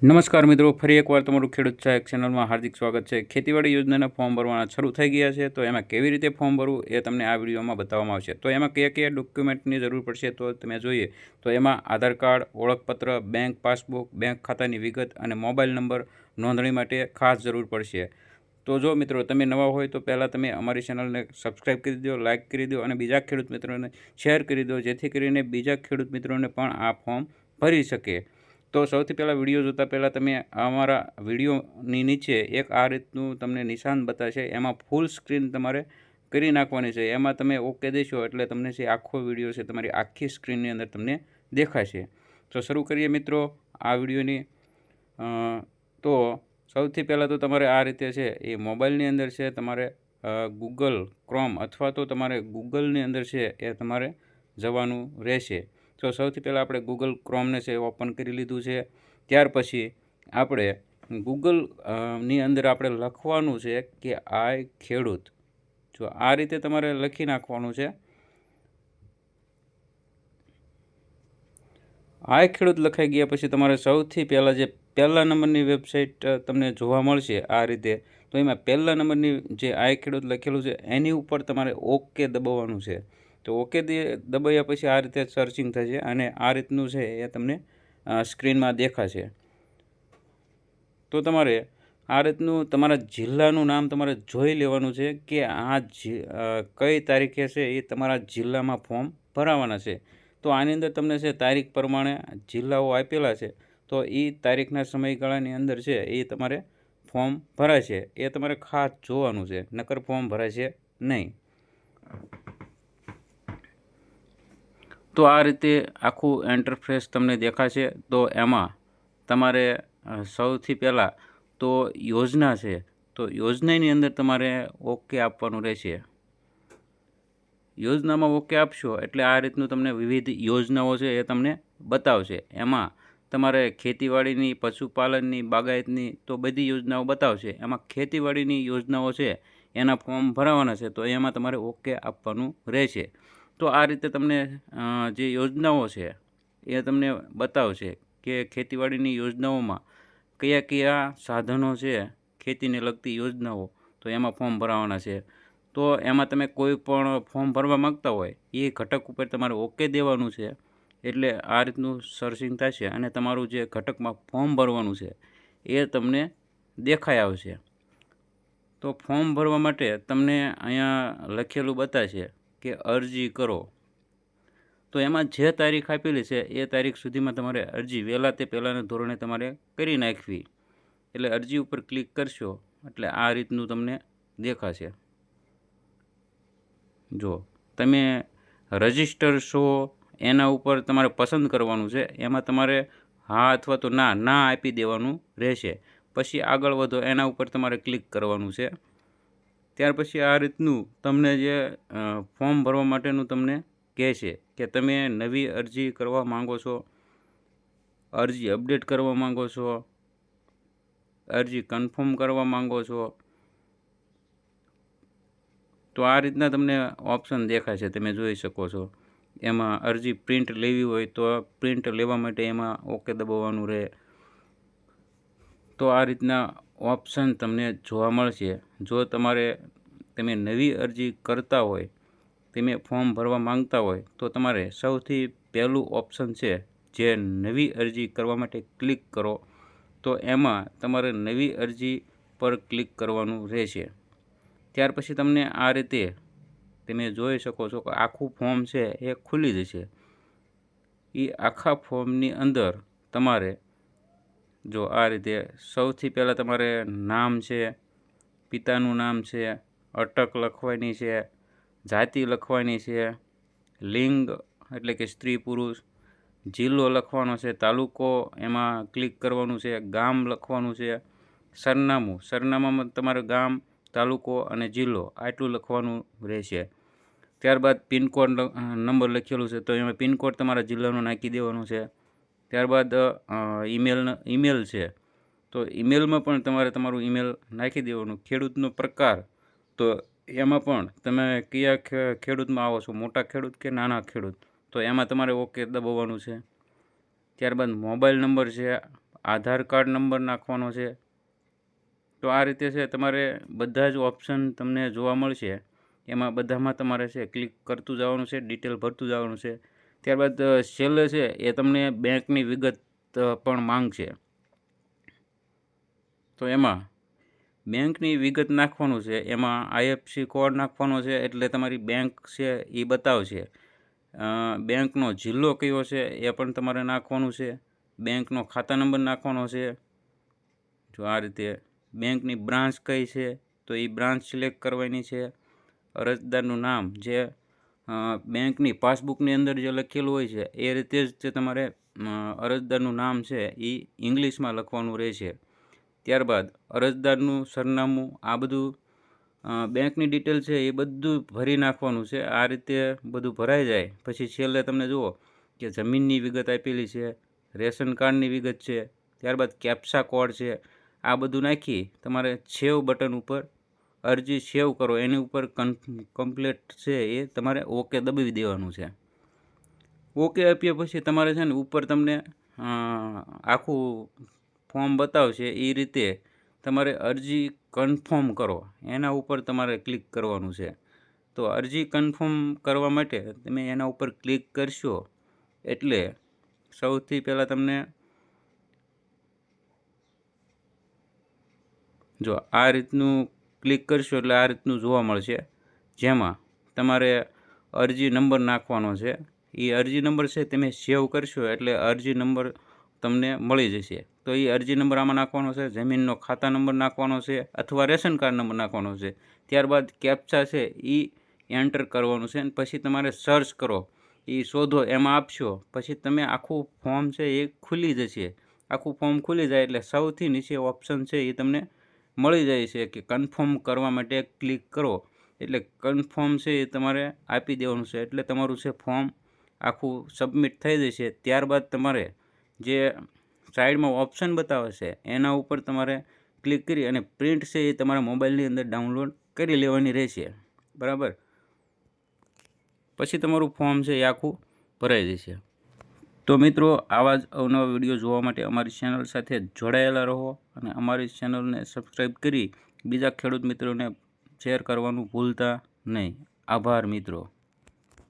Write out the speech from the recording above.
નમસ્કાર મિત્રો, ફરી એકવાર તમારું ખેડૂત સહાયક ચેનલમાં હાર્દિક સ્વાગત છે. ખેતીવાડી યોજનાના ફોર્મ ભરવાના શરૂ થઈ ગયા છે. તો એમાં કેવી રીતે ફોર્મ ભરવું એ તમને આ વિડીયોમાં બતાવવામાં આવશે. તો એમાં કયા કયા ડોક્યુમેન્ટની જરૂર પડશે તો તમે જોઈએ. તો એમાં આધાર કાર્ડ, ઓળખપત્ર, બેંક પાસબુક, બેંક ખાતાની વિગત અને મોબાઈલ નંબર નોંધણી માટે ખાસ જરૂર પડશે. તો જો મિત્રો, તમે નવા હોય તો પહેલાં તમે અમારી ચેનલને સબસ્ક્રાઈબ કરી દો, લાઇક કરી દો અને બીજા ખેડૂત મિત્રોને શેર કરી દો, જેથી કરીને બીજા ખેડૂત મિત્રોને પણ આ ફોર્મ ભરી શકે. તો સૌથી પહેલાં વીડિયો જોતાં પહેલાં તમે અમારા વિડીયોની નીચે એક આ રીતનું તમને નિશાન બતાવશે એમાં ફૂલ સ્ક્રીન તમારે કરી નાખવાની છે. એમાં તમે ઓકે દેશો એટલે તમને જે આખો વીડિયો છે તમારી આખી સ્ક્રીનની અંદર તમને દેખાશે. તો શરૂ કરીએ મિત્રો આ વિડીયોની. તો સૌથી પહેલાં તો તમારે આ રીતે છે એ મોબાઈલની અંદર છે તમારે ગૂગલ ક્રોમ અથવા તો તમારે ગૂગલની અંદર છે એ તમારે જવાનું રહેશે. તો સૌથી પહેલાં આપણે ગૂગલ ક્રોમને છે ઓપન કરી લીધું છે. ત્યાર પછી આપણે ગૂગલની અંદર આપણે લખવાનું છે કે આય ખેડૂત. જો આ રીતે તમારે લખી નાખવાનું છે. આય ખેડૂત લખાઈ ગયા પછી તમારે સૌથી પહેલાં જે પહેલા નંબરની વેબસાઇટ તમને જોવા મળશે આ રીતે. તો એમાં પહેલા નંબરની જે આય ખેડૂત લખેલું છે, એની ઉપર તમારે ઓકે દબાવવાનું છે. તો ઓકે દબાવ્યા પછી આ રીતે સર્ચિંગ થશે અને આ રીતનું છે એ તમને સ્ક્રીનમાં દેખાશે. તો તમારે આ રીતનું તમારા જિલ્લાનું નામ તમારે જોઈ લેવાનું છે કે આ કઈ તારીખે છે એ તમારા જિલ્લામાં ફોર્મ ભરાવાના છે. તો આની અંદર તમને છે તારીખ પ્રમાણે જિલ્લાઓ આપેલા છે. તો એ તારીખના સમયગાળાની અંદર છે એ તમારે ફોર્મ ભરાય છે. એ તમારે ખાસ જોવાનું છે. નકર ફોર્મ ભરાય છે નહીં. તો આ રીતે આખું એન્ટરફેસ તમને દેખાશે. તો એમાં તમારે સૌથી પહેલાં તો યોજના છે. તો યોજનાની અંદર તમારે ઓકે આપવાનું રહેશે. યોજનામાં ઓકે આપશો એટલે આ રીતનું તમને વિવિધ યોજનાઓ છે એ તમને બતાવશે. એમાં તમારે ખેતીવાડીની, પશુપાલનની, બાગાયતની તો બધી યોજનાઓ બતાવશે. એમાં ખેતીવાડીની યોજનાઓ છે, એના ફોર્મ ભરાવાના છે, તો એમાં તમારે ઓકે આપવાનું રહેશે. તો આ રીતે તમને જે યોજનાઓ છે, એ તમને બતાવશે કે ખેતીવાડીની યોજનાઓમાં કયા કયા સાધનો છે, ખેતીને લગતી યોજનાઓ, તો એમાં ફોર્મ ભરાવાના છે. તો એમાં તમે કોઈ પણ ફોર્મ ભરવા માગતા હોય, એ ઘટક ઉપર તમારે ઓકે દેવાનું છે. એટલે આ રીતનું સર્ચિંગ થશે અને તમારું જે ઘટકમાં ફોર્મ ભરવાનું છે, એ તમને દેખાઈ આવશે. તો ફોર્મ ભરવા માટે તમને અહીંયા લખેલું બતાવશે કે અરજી કરો. તો એમાં જે તારીખ આપેલી છે, એ તારીખ સુધીમાં તમારે અરજી વહેલા તે પહેલાંના ધોરણે તમારે કરી નાખવી. એટલે અરજી ઉપર ક્લિક કરશો, એટલે આ રીતનું તમને દેખાશે. જો, તમે રજિસ્ટર શો એના ઉપર તમારે પસંદ કરવાનું છે, એમાં તમારે હા અથવા તો ના ના આપી દેવાનું રહેશે. પછી આગળ વધો, એના ઉપર તમારે ક્લિક કરવાનું છે. ત્યાર પછી આ રીતનું તમને જે ફોર્મ ભરવા માટેનું તમને કહે છે કે તમે નવી અરજી કરવા માંગો છો, અરજી અપડેટ કરવા માંગો છો, અરજી કન્ફર્મ કરવા માંગો છો, તો આ રીતના તમને ઓપ્શન દેખાય છે તમે જોઈ શકો છો. એમાં અરજી પ્રિન્ટ લેવી હોય તો પ્રિન્ટ લેવા માટે એમાં ઓકે દબાવવાનું રહે. તો આ રીતના ઓપ્શન તમને જોવા મળશે. જો તમારે તમે નવી અરજી કરતા હોય, તમે ફોર્મ ભરવા માંગતા હોય, તો તમારે સૌથી પહેલું ઓપ્શન છે જે નવી અરજી કરવા માટે ક્લિક કરો. તો એમાં તમારે નવી અરજી પર ક્લિક કરવાનું રહેશે. ત્યાર પછી તમને આ રીતે તમે જોઈ શકો છો કે આખું ફોર્મ છે એ ખુલી જશે એ આખા ફોર્મની અંદર તમારે જો આ રીતે સૌથી પહેલાં તમારે નામ છે, પિતાનું નામ છે, અટક લખવાની છે, જાતિ લખવાની છે, લિંગ એટલે કે સ્ત્રી પુરુષ, જિલ્લો લખવાનો છે, તાલુકો એમાં ક્લિક કરવાનું છે, ગામ લખવાનું છે, સરનામું. સરનામામાં તમારે ગામ, તાલુકો અને જિલ્લો આટલું લખવાનું રહેશે. ત્યારબાદ પિનકોડ નંબર લખેલું છે, તો એમાં પિનકોડ તમારા જિલ્લાનો નાખી દેવાનો છે. ત્યારબાદ ઈમેલ ઈમેલ છે. તો ઈમેલમાં પણ તમારે તમારું ઈમેલ નાખી દેવાનું. ખેડૂતનો પ્રકાર. તો એમાં પણ તમે કયા ખેડૂતમાં આવો છો? મોટા ખેડૂત કે નાના ખેડૂત? તો એમાં તમારે ઓકે દબાવવાનું છે. ત્યારબાદ મોબાઈલ નંબર છે. આધાર કાર્ડ નંબર નાખવાનો છે. તો આ રીતે છે, તમારે બધા જ ઓપ્શન તમને જોવા મળશે. એમાં બધામાં તમારે છે, ક્લિક કરતું જવાનું છે, ડિટેલ ભરતું જવાનું છે. ત્યારબાદ છેલ્લે છે એ તમને બેંકની વિગત પણ માંગશે. તો એમાં બેંકની વિગત નાખવાનું છે. એમાં આઈએફસી કોડ નાખવાનો છે એટલે તમારી બેંક છે એ બતાવશે. બેંકનો જિલ્લો કયો છે એ પણ તમારે નાખવાનું છે. બેંકનો ખાતા નંબર નાખવાનો છે. જો આ રીતે બેંકની બ્રાન્ચ કઈ છે તો એ બ્રાન્ચ સિલેક્ટ કરવાની છે. અરજદારનું નામ જે બેંકની પાસબુકની અંદર જે લખેલું હોય છે, એ રીતે જ તે તમારે અરજદારનું નામ છે એ ઇંગ્લિશમાં લખવાનું રહેશે. ત્યારબાદ અરજદારનું સરનામું, આ બધું બેંકની ડિટેલ છે, એ બધું ભરી નાખવાનું છે. આ રીતે બધું ભરાઈ જાય. પછી છેલ્લે તમને જુઓ કે જમીનની વિગત આપેલી છે, રેશન કાર્ડની વિગત છે, ત્યારબાદ કેપ્સા કોડ છે, આ બધું નાખી તમારે સેવ બટન ઉપર અરજી સેવ કરો, એની ઉપર કમ્પ્લેટ છે એ તમારે ઓકે દબાવી દેવાનું છે. ઓકે આપ્યા પછી તમારે છે ને ઉપર તમને આખું ફોર્મ બતાવશે એ રીતે તમારે અરજી કન્ફર્મ કરો. એના ઉપર તમારે ક્લિક કરવાનું છે. તો અરજી કન્ફર્મ કરવા માટે તમે એના ઉપર ક્લિક કરશો એટલે સૌથી પહેલાં તમને જો આ રીતનું ક્લિક કરશો એટલે આ રીતનું જોવા મળશે. જેમાં તમારે અરજી નંબર નાખવાનો છે. એ અરજી નંબર છે તમે સેવ કરશો એટલે અરજી નંબર તમને મળી જશે. તો એ અરજી નંબર આમાં નાખવાનો છે, જમીનનો ખાતા નંબર નાખવાનો છે અથવા રેશન કાર્ડ નંબર નાખવાનો છે. ત્યારબાદ કેપ્ચા છે એ એન્ટર કરવાનું છે અને પછી તમારે સર્ચ કરો. એ શોધો, એમાં આપશો. પછી તમે આખું ફોર્મ છે એ ખુલી જશે. આખું ફોર્મ ખુલી જાય એટલે સૌથી નીચે ઓપ્શન છે એ તમને મળી જાય છે કે કન્ફર્મ કરવા માટે ક્લિક કરો. એટલે કન્ફર્મ છે એ તમારે આપી દેવાનું છે. એટલે તમારું છે ફોર્મ આખું સબમિટ થઈ જશે. ત્યારબાદ તમારે જે સાઈડમાં ઓપ્શન બતાવે છે, એના ઉપર તમારે ક્લિક કરી અને પ્રિન્ટ છે એ તમારા મોબાઈલની અંદર ડાઉનલોડ કરી લેવાની રહેશે. બરાબર? પછી તમારું ફોર્મ છે એ આખું ભરાઈ જશે. તો મિત્રો, આવા જ અવનવા વીડિયો જોવા માટે અમારી ચેનલ સાથે જોડાયેલા રહો અને અમારી ચેનલને સબસ્ક્રાઈબ કરી બીજા ખેડૂત મિત્રોને શેર કરવાનું ભૂલતા નહીં. આભાર મિત્રો.